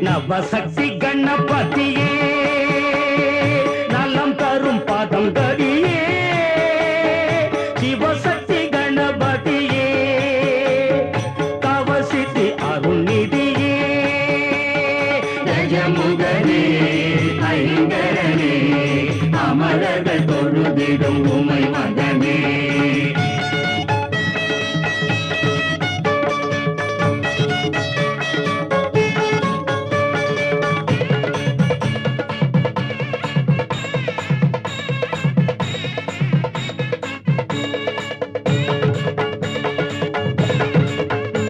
நவசக்தி கண்ணப்பத்தியே நலம் தரும் பதம் தடியே. சிவசக்தி ஜயமுகனே ஐங்கரனே அமரர்கள் தொழுதிடும் உமை மகனே.